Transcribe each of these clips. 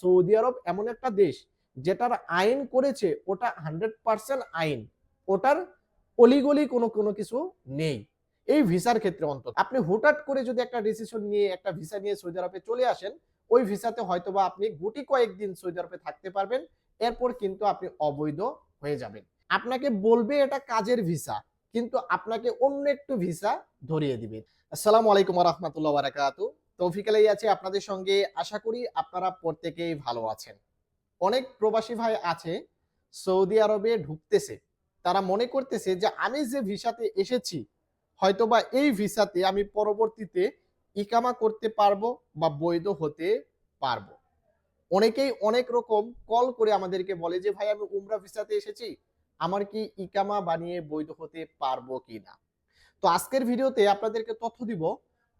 Saudi আরব এমন একটা দেশ যেটার আইন করেছে, ওটা হান্ড্রেড পার্সেন্ট আইন। ওটার অলিগলি কোনো কোনো কিছু নেই। এই ভিসার ক্ষেত্রে অন্তত। আপনি হুটহাট করে যদি একটা ডিসিশন নিয়ে, একটা ভিসা নিয়ে সৌদি আরবে চলে আসেন, ওই ভিসাতে হয়তোবা আপনি গুটি কয়েকদিন সৌদি আরবে থাকতে পারবেন, এরপর কিন্তু আপনি অবৈধ হয়ে যাবেন। আপনাকে বলবে এটা কাজের ভিসা, কিন্তু আপনাকে অন্য একটু ভিসা ধরিয়ে দিবে। আসসালামু আলাইকুম রহমতুল্লাহ বারাকাতু। তৌফিক আলাই আছে, আপনাদের সঙ্গে আশা করি আপনারা প্রত্যেকেই ভালো আছেন। অনেক প্রবাসী ভাই আছে, সৌদি আরবে ঢুকতেছে। তারা মনে করতেছে যে, আমি যে ভিসাতে এসেছি, হয়তোবা এই ভিসাতে আমি পরবর্তীতে ইকামা করতে পারব বা বৈধ হতে পারব। অনেকেই অনেক রকম কল করে আমাদেরকে বলে যে, ভাই, আমি উমরা ভিসাতে এসেছি, আমার কি ইকামা বানিয়ে বৈধ হতে পারব কি না তো আজকের ভিডিওতে আপনাদেরকে তথ্য দিব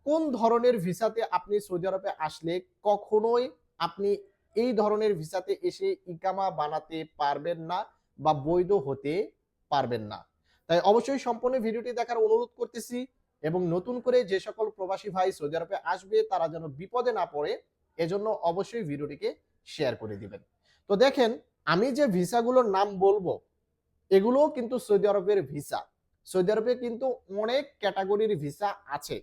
কোন ধরনের ভিসাতে আপনি সৌদি আরবে আসলে কখনোই আপনি এই ধরনের ভিসাতে এসে ইকামা বানাতে পারবেন না বা বৈধ হতে পারবেন না। তাই অবশ্যই সম্পূর্ণ ভিডিওটি দেখার অনুরোধ করতেছি এবং নতুন করে যে সকল প্রবাসী ভাই সৌদি আরবে আসবে তারা যেন বিপদে না পড়ে, এজন্য অবশ্যই ভিডিওটিকে শেয়ার করে দিবেন। তো দেখেন, আমি যে ভিসাগুলোর নাম বলব, এগুলোও কিন্তু সৌদি আরবের ভিসা। সৌদি আরবে কিন্তু অনেক ক্যাটাগরির ভিসা আছে।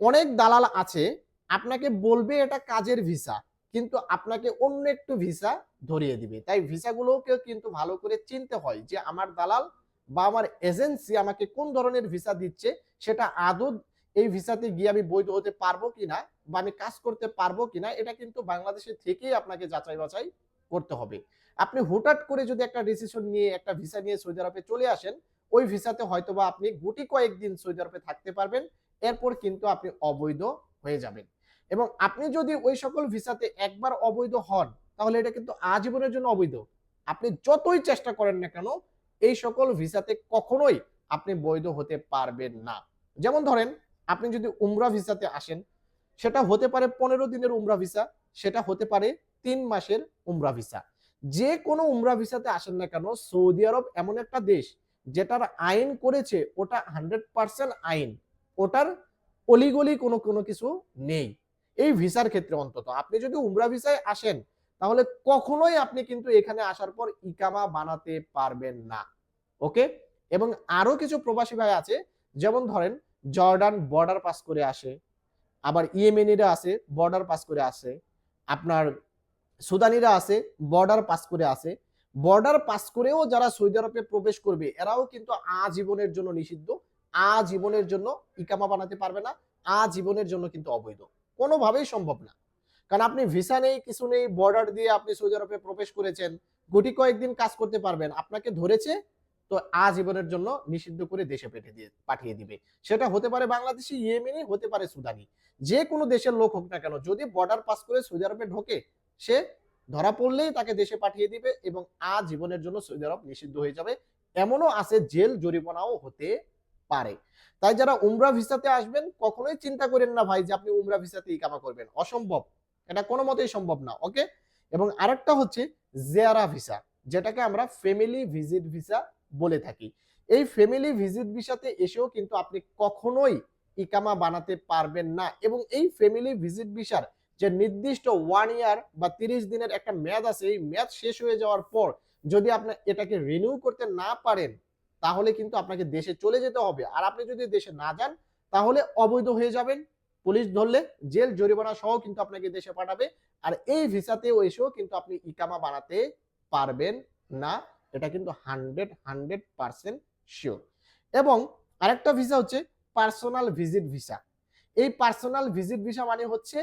অনেক দালাল আছে, আপনাকে বলবে এটা কাজের ভিসা, কিন্তু আপনাকে অন্য একটু ভিসা ধরিয়ে দিবে। তাই ভিসাগুলোকেও কিন্তু ভালো করে চিনতে হয় যে আমার দালাল বা আমার এজেন্সি আমাকে কোন ধরনের ভিসা দিচ্ছে, সেটা আদৌ এই ভিসাতে গিয়ে আমি বৈধ হতে পারব কিনা বা আমি কাজ করতে পারব কিনা, এটা কিন্তু বাংলাদেশে থেকেই আপনাকে যাচাই বাছাই করতে হবে। আপনি হুটহাট করে যদি একটা ডিসিশন নিয়ে একটা ভিসা নিয়ে সৌদি আরবে চলে আসেন, ওই ভিসাতে হয়তোবা আপনি গুটি কয়েকদিন সৌদি আরবে থাকতে পারবেন এরপর কিন্তু আপনি অবৈধ হয়ে যাবেন। এবং আপনি যদি ওই সকল ভিসাতে একবার অবৈধ হন, তাহলে এটা কিন্তু আজীবনের জন্য অবৈধ। আপনি যতই চেষ্টা করেন না কেন, এই সকল ভিসাতে কখনোই আপনি বৈধ হতে পারবেন না। যেমন ধরেন, আপনি যদি উমরা ভিসাতে আসেন, সেটা হতে পারে পনেরো দিনের উমরা ভিসা, সেটা হতে পারে তিন মাসের উমরা ভিসা। যে কোনো উমরা ভিসাতে আসেন না কেন, সৌদি আরব এমন একটা দেশ, যেটার আইন করেছে, ওটা হান্ড্রেড পার্সেন্ট আইন। ওটার অলিগলি কোনো কোনো কিছু নেই। এই ভিসার ক্ষেত্রে অন্তত। আপনি যদি উমরা ভিসায় আসেন, তাহলে কখনোই আপনি কিন্তু এখানে আসার পর ইকামা বানাতে পারবেন না। ওকে? এবং আরও কিছু প্রবাসী ভাই আছে, যেমন ধরেন জর্ডান বর্ডার পাস করে আসে, আবার ইয়েমেনিরা আছে বর্ডার পাস করে আসে, আপনার সুদানিরা আছে বর্ডার পাস করে আসে। বর্ডার পাস করেও যারা সৌদি আরবে প্রবেশ করবে, এরাও কিন্তু আজীবনের জন্য নিষিদ্ধ। আজীবনের জন্য ইকামা বানাতে পারবে না, আজীবনের জন্য কিন্তু অবৈধ। কোনোভাবেই সম্ভব না। কারণ আপনি ভিসা নেই, কিছু নেই বর্ডার দিয়ে আপনি সৌদি আরবে প্রবেশ করেছেন, গুটি কয়েকদিন কাজ করতে পারবেন, আপনাকে ধরেছে, তো আজীবনের জন্য নিষিদ্ধ করে দেশে পেঠে দিয়ে, পাঠিয়ে দিবে। সেটা হতে পারে বাংলাদেশি, ইয়েমেনি, হতে পারে সুদানি। যে কোনো দেশের লোক হোক না কেন, যদি বর্ডার পাস করে সৌদি আরবে ঢোকে, সে ধরা পড়লেই তাকে দেশে পাঠিয়ে দিবে এবং আজীবনের জন্য সৌদি আরব নিষিদ্ধ হয়ে যাবে। এমনও আছে জেল জরিমানাও হতে পারে। তাই যারা উমরা ভিসাতে আসবেন, কখনোই চিন্তা করেন না ভাই যে আপনি উমরা ভিসাতে ইকামা করবেন। অসম্ভব। এটা কোনো মতেই সম্ভব না, ওকে? এবং আরেকটা হচ্ছে জেয়ারা ভিসা, যেটাকে আমরা ফ্যামিলি ভিজিট ভিসা বলে থাকি। এই ফ্যামিলি ভিজিট ভিসাতে এসেও কিন্তু আপনি কখনোই ইকামা বানাতে পারবেন না এবং এই ফ্যামিলি ভিজিট ভিসার যে নির্দিষ্ট ওয়ান ইয়ার বা তিরিশ দিনের একটা মেয়াদ আছে, এই মেয়াদ শেষ হয়ে যাওয়ার পর যদি আপনি এটাকে রিনিউ করতে না পারেন তাহলে কিন্তু আপনাকে দেশে চলে যেতে হবে। আর আপনি যদি দেশে না যান, তাহলে অবৈধ হয়ে যাবেন। পুলিশ ধরলে জেল জরিমানা সহ কিন্তু আপনাকে দেশে পাঠাবে। আর এই ভিসাতেও এসেও কিন্তু আপনি ইকামা বানাতে পারবেন না। এটা কিন্তু হান্ড্রেড হান্ড্রেড পার্সেন্ট শিওর। এবং আরেকটা ভিসা হচ্ছে পার্সোনাল ভিজিট ভিসা। এই পার্সোনাল ভিজিট ভিসা মানে হচ্ছে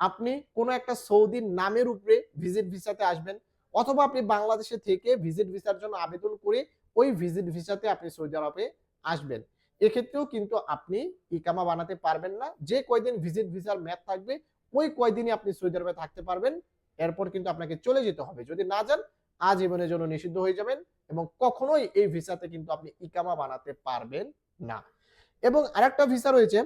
আপনি কোনো একটা সৌদির নামের উপরে ভিজিট ভিসাতে আসবেন। অথবা আপনি বাংলাদেশে থেকে ভিজিট ভিসার জন্য আবেদন করে ওই ভিজিট ভিসাতে আপনি সৌদি আরবে আসবেন। এক্ষেত্রেও কিন্তু আপনি ইকামা বানাতে পারবেন না। যে কয়দিন ভিজিট ভিসার ম্যাপ থাকবে, ওই কয়দিনই আপনি সৌদি আরবে থাকতে পারবেন। এরপর কিন্তু আপনাকে চলে যেতে হবে। যদি না যান আজীবনের জন্য নিষিদ্ধ হয়ে যাবেন এবং কখনোই এই ভিসাতে কিন্তু আপনি ইকামা বানাতে পারবেন না। এবং আরেকটা ভিসা রয়েছে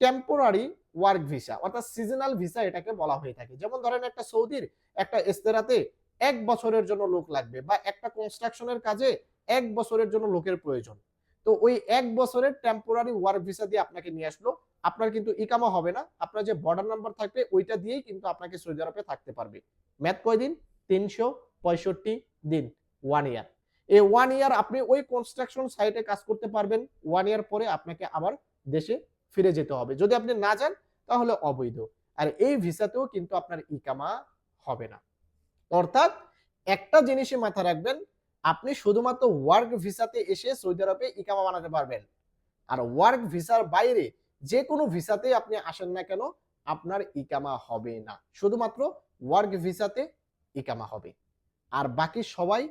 টেম্পোরারি ওয়ার্ক ভিসা অর্থাৎ সিজনাল ভিসা এটাকে বলা হয়ে থাকে। যেমন ধরেন একটা সৌদির একটা ইস্তেরাতে এক বছরের জন্য লোক লাগবে বা একটা কনস্ট্রাকশনের কাজে এক বছরের জন্য লোকের প্রয়োজন। তো ওই এক বছরের টেম্পোরারি ওয়ার্ক ভিসা দিয়ে আপনাকে নিয়ে আসলো। আপনার কিন্তু ইকামা হবে না। আপনার যে বর্ডার নাম্বার থাকবে, ওইটা দিয়েই কিন্তু আপনাকে সৌদি আরবে থাকতে পারবে। ম্যাথ কয় দিন? তিনশো পঁয়ষট্টি দিন। ওয়ান ইয়ার এই ওয়ান ইয়ার আপনি ওই কনস্ট্রাকশন সাইটে কাজ করতে পারবেন। ওয়ান ইয়ার পরে আপনাকে আবার দেশে ফিরে যেতে হবে। যদি আপনি না যান, তাহলে অবৈধ। আর এই ভিসাতেও কিন্তু আপনার ইকামা হবে না। অর্থাৎ একটা জিনিসই মাথা রাখবেন আপনি শুধুমাত্র ওয়ার্ক ভিসাতে এসে সৌদি আরবে ইকামা বানাতে পারবেন। আর ওয়ার্ক ভিসার বাইরে যে কোনো ভিসাতে আপনি আসেন না কেন, আপনার ইকামা হবে না। শুধুমাত্র ওয়ার্ক ভিসাতে ইকামা হবে। আর বাকি সবাই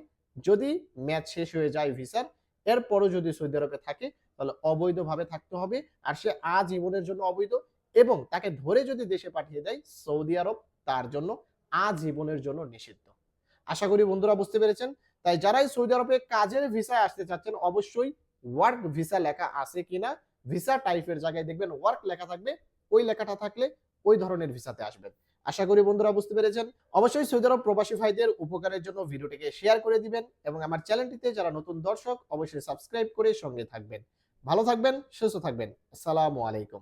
যদি ম্যাচ শেষ হয়ে যায় ভিসার, এরপরও যদি সৌদি আরবে থাকে, তাহলে অবৈধভাবে থাকতে হবে। আর সে আজীবনের জন্য অবৈধ এবং তাকে ধরে যদি দেশে পাঠিয়ে দেয়, সৌদি আরব তার জন্য আজীবনের জন্য নিষিদ্ধ। আশা করি বন্ধুরা বুঝতে পেরেছেন। তাই যারাই সৌদি আরবে কাজের ভিসায় আসতে চাচ্ছেন, অবশ্যই ওয়ার্ক ভিসা লেখা আছে কিনা ভিসা টাইপের জায়গায় দেখবেন ওয়ার্ক লেখা থাকবে, ওই লেখাটা থাকলে ওই ধরনের ভিসাতে আসবেন। আশা করি বন্ধুরা বুঝতে পেরেছেন। অবশ্যই সৌদি আরব প্রবাসী ভাইদের উপকারের জন্য ভিডিওটিকে শেয়ার করে দিবেন এবং আমার চ্যানেলটিতে যারা নতুন দর্শক, অবশ্যই সাবস্ক্রাইব করে সঙ্গে থাকবেন। ভালো থাকবেন, সুস্থ থাকবেন। আসসালামু আলাইকুম।